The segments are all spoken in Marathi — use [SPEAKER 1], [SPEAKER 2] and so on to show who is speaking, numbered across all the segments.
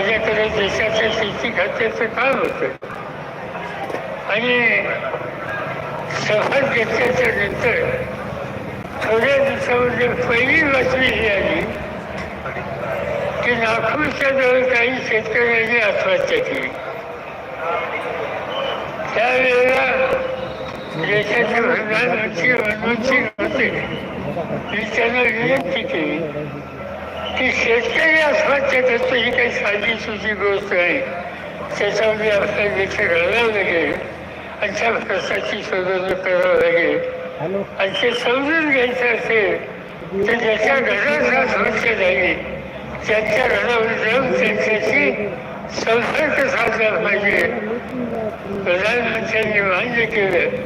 [SPEAKER 1] माझ्याकडे देशाच्या शेती खात्याचं काम होतं. आणि शपथ घेतल्याच्या नंतर थोड्या दिवसामध्ये पहिली बातमी ही आली की नागपूरच्या जवळ काही शेतकऱ्यांनी आत्महत्या केली. त्यावेळेला देशाचे प्रधानमंत्री मनमोहन सिंग होते. मी त्यांना विनंती केली की शेतकरी आत्महत्या करतो ही काही साधी सुधी गोष्ट नाही त्याच्यामध्ये आपल्या देखील घालावं लागेल आणि त्या प्रश्नाची सोडवणूक करावं लागेल. आणि ते समजून घ्यायचं असेल तर ज्याच्या घरात आत्महत्या झाली त्यांच्या घरावर जाऊन त्यांच्याशी संपर्क साधला पाहिजे. प्रधानमंत्र्यांनी मान्य केलं.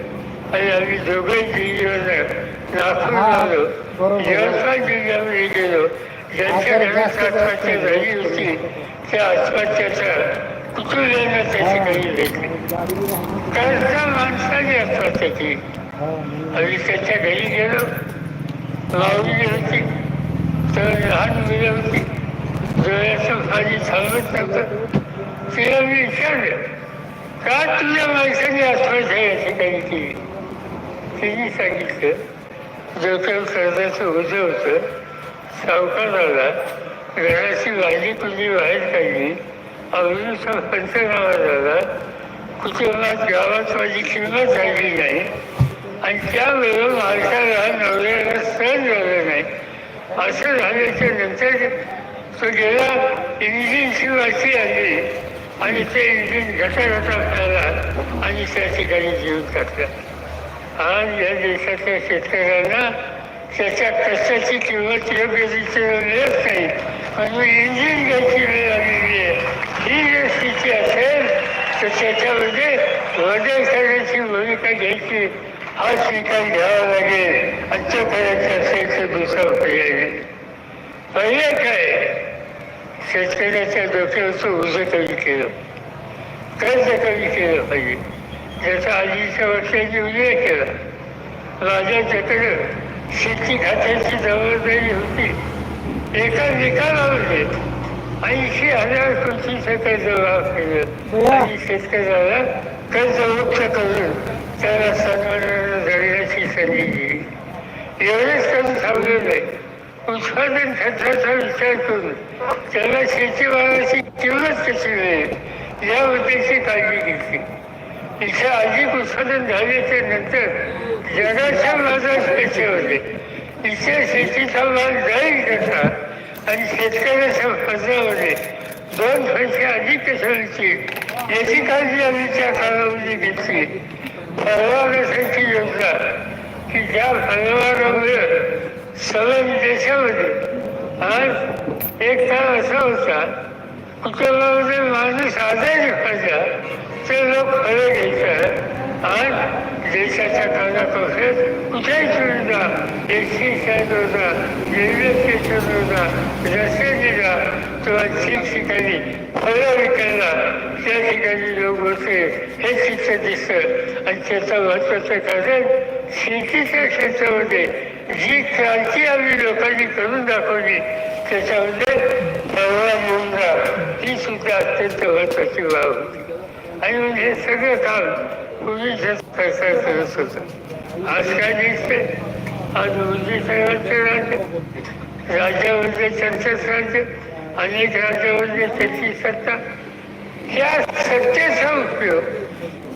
[SPEAKER 1] आणि आम्ही दोघंही दिल्लीवर नागपूर आलो यवतमाळ जिल्ह्यामध्ये गेलो ज्यांच्या घरात आत्महत्या झाली होती त्या आत्महत्याचा कुटुंबियांना त्याची काही भेटली कर्जा माणसाने आत्महत्या केली आम्ही त्याच्या घरी गेलो माऊली होती. तर लहान मुलं होती. डोळ्याचं पाणी थांबत नव्हतं. तिला मी विचारलं का तुझ्या माणसाने आत्महत्या याची काही केली तिने सांगितलं डोक्यावर कर्जाचं ओझं होतं. सावकार झाला घराची भाजी कुणी बाहेर काढली. आवडीचा पंचनामा झाला कुटुंबात गावात माझी किंमत झाली नाही. आणि त्यावेळेला माणसाला नवऱ्याला सहन झालं नाही. असं झाल्याच्यानंतर तो गेला इंजिनची वाची आली. आणि ते इंजिन घटाघटा झाला आणि त्या ठिकाणी जीव टाकला. आज या देशातल्या शेतकऱ्यांना त्याच्या कष्टाची किंमत योग्य रीतीने मिळत नाही म्हणून इंजिन घ्यायची वेळ आलेली आहे. ही जर स्थिती असेल तर त्याच्यामध्ये वजन करण्याची भूमिका घ्यायची हा स्वीकार घ्यावा लागेल. आणि तो करायचा असेल तर दुसरा पर्याय नाही पहिले काय? शेतकऱ्याच्या डोक्यावरचं ओझं कमी केलं. कर्ज कमी केलं पाहिजे. ज्याचा आधीच्या वर्षांनी उल्लेख केला माझ्याच्याकडे शेती खात्याची जबाबदारी होती. एका निकालामध्ये ऐंशी हजार कोटीचं कर्ज माफ केलं. आणि शेतकऱ्याला कर्जमुक्त करून त्याला सन्मानानं जगण्याची संधी दिली. एवढंच करून थांबलं नाही उत्पादन खर्चाचा विचार करून त्याला शेतीमालाची किंमत कशी मिळेल? याबद्दलची काळजी घेतली. इथे अधिक उत्पादन झाल्याच्यानंतर जगाच्या होते. इथे शेतीचा माल जाईल कसा आणि शेतकऱ्याच्या कर्जामध्ये दोन पैसे अधिक कशाची याची काळजी आम्ही त्या काळामध्ये घेतली. फळबागासाठी योजना. की ज्या फळबागामुळे सलग देशामध्ये आज एक काळ असा होता. कुटुंबामध्ये माणूस आजारी पडला ते लोक फळं घ्यायचं आज देशाच्या कानाकोपऱ्यात कुठेही सुविधा एसटी स्टँड होता रेल्वे स्टेशन रस्ते दिला किंवा ठिकठिकाणी फळं विकायला त्या ठिकाणी लोक होते हे चित्र दिसतं आणि त्याचं महत्त्वाचं कारण शेतीच्या क्षेत्रामध्ये जी क्रांती आम्ही लोकांनी करून दाखवली त्याच्यामध्ये परवा मुंगा ही सुद्धा अत्यंत महत्वाची बाब होती आणि म्हणजे सगळं काम पूर्वी सरकार करत होतं आज काय दिसते आज मोदी साहेबांचं राज्य राज्यामध्ये त्यांचंच राज्य अनेक राज्यामध्ये त्याची सत्ता. या सत्तेचा उपयोग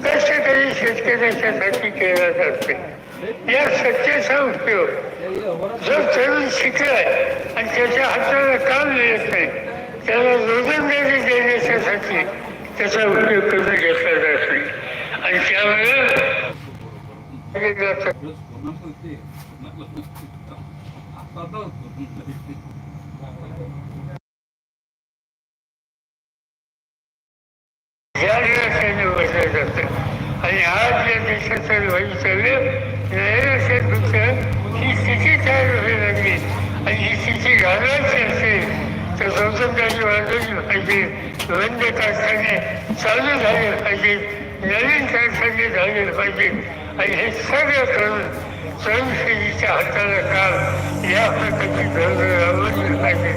[SPEAKER 1] कष्टकरी शेतकऱ्याच्यासाठी केला जाते या सत्तेचा उपयोग जो तरुण शिकलाय आणि त्याच्या हाताला काम मिळत नाही त्याला रोजंदारी देण्याच्यासाठी त्याचा उपयोग करून घेतला जात नाही आणि त्यामुळे या दिवसाने बसलं जातं आणि आज या देशाचं नैराश्यात ही स्थिती तयार व्हायला लागली आणि ही स्थिती घालवायची असेल तर रोजंदारी वाढवली पाहिजे बंद कारखाने चालू झाले पाहिजे नवीन कारखाने झाले पाहिजे आणि हे सगळं करून स्वयंसेवीच्या हाताला काम या प्रकारची धोरणं राबवली पाहिजे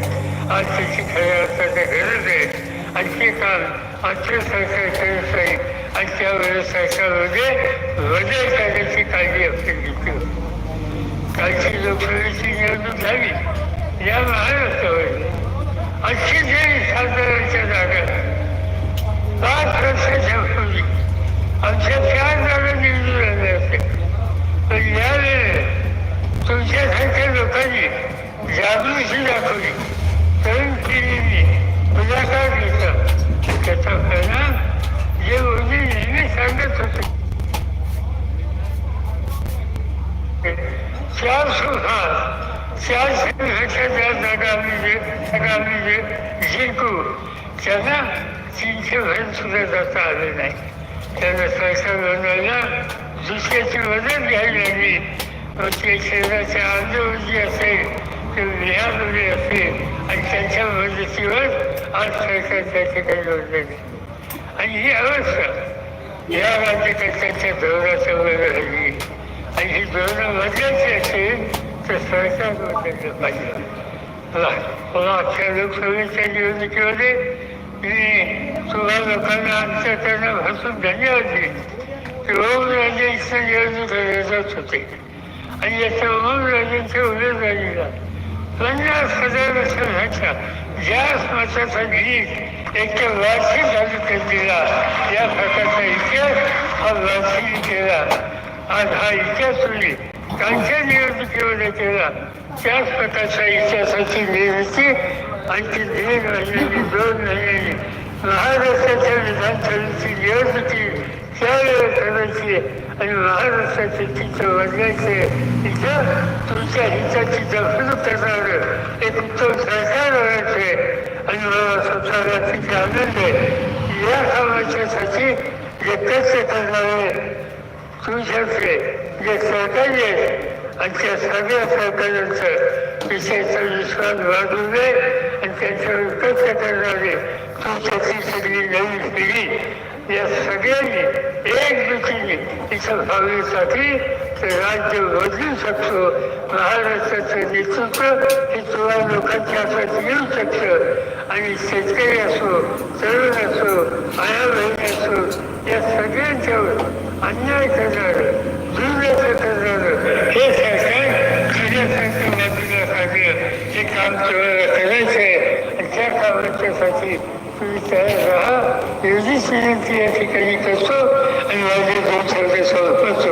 [SPEAKER 1] आज त्याची खऱ्या अर्थाने गरज आहे काम आजच्या सरकारकडे नाही आणि त्यावेळेस सरकारमध्ये बदल करण्याची काळजी आपण घेतली कालची लोकसभेची निवडणूक झाली या महाराष्ट्रावर अशी जरी साधारणच्या जागा पाच वर्षाच्या पूर्वी आमच्या चार जागृती दाखवली तरुण पिढीने पुढाकार घेतला त्याचा परिणाम जे मोदी नेहमी सांगत होते चार सुहास चार संघाच्या ज्या जागा आम्ही जे जागा आम्ही जे जिंकू त्यांना तीनशे भर सुद्धा जाता आले नाही त्यांना सरकार ते शहराच्या असेल आणि त्यांच्या मदतीवर आज सरकार त्या ठिकाणी आणि ही अवस्था या राज्यकर्त्यांच्या धोरणाच्या वर राहिली आणि ही धोरणं बदलायची असेल तर सरकार बदललं पाहिजे मला आजच्या लोकसभेच्या निवडणुकीमध्ये मी तुम्हा लोकांना अंतकरणापासून धन्यवाद दिले की ओमराजेंचं निवडणूक होते आणि याच्या ओमराजेंच्या उमेदवारीला पन्नास हजार संघाच्या जास्त मताचा गीत एक वार्षिक तालुक्यात दिला या प्रकारचा इतिहास हा वार्षिक केला. आज हा इतिहास तुम्ही त्यांच्या निवडणुकीमध्ये केला. त्याच प्रकारच्या इतिहासाची निर्मिती आणखी दीड महिन्यांनी दोन महिन्यांनी महाराष्ट्राच्या विधानसभेची निवडणुकी त्यावेळेस करायची आणि महाराष्ट्राचे चित्र बदलायचे इथं तुमच्या हिताची जपणूक करणार एक उत्तम सरकार व्हायचे आणि मला स्वतःला तिथे आनंद आहे या कामाच्यासाठी जे कष्ट करणारे तुमच्याकडे जे सहकार्य आहे आणि त्या सगळ्या सहकार्यांचं विषयाचा विश्वास वाढू नये आणि त्यांच्यावर कष्ट करणारे तुमच्याची सगळी नवी पिढी या सगळ्यांनी एकजुटीने इथं भावीसाठी ते राज्य बदलू शकतो. महाराष्ट्राचं नेतृत्व हे तुम्हाला लोकांच्या हातात येऊ शकतं. आणि शेतकरी असो तरुण असो आया बहिणी असो या सगळ्यांच्यावर अन्याय करणारं दुर्लक्ष करणारं हे सरकार तुझ्यासारखं बाजूला हे काम तुम्हाला करायचं आहे त्या कामाच्यासाठी तुम्ही तयार राहा. एवढीच विनंती या ठिकाणी करतो आणि माझे दोन शब्द संपवतो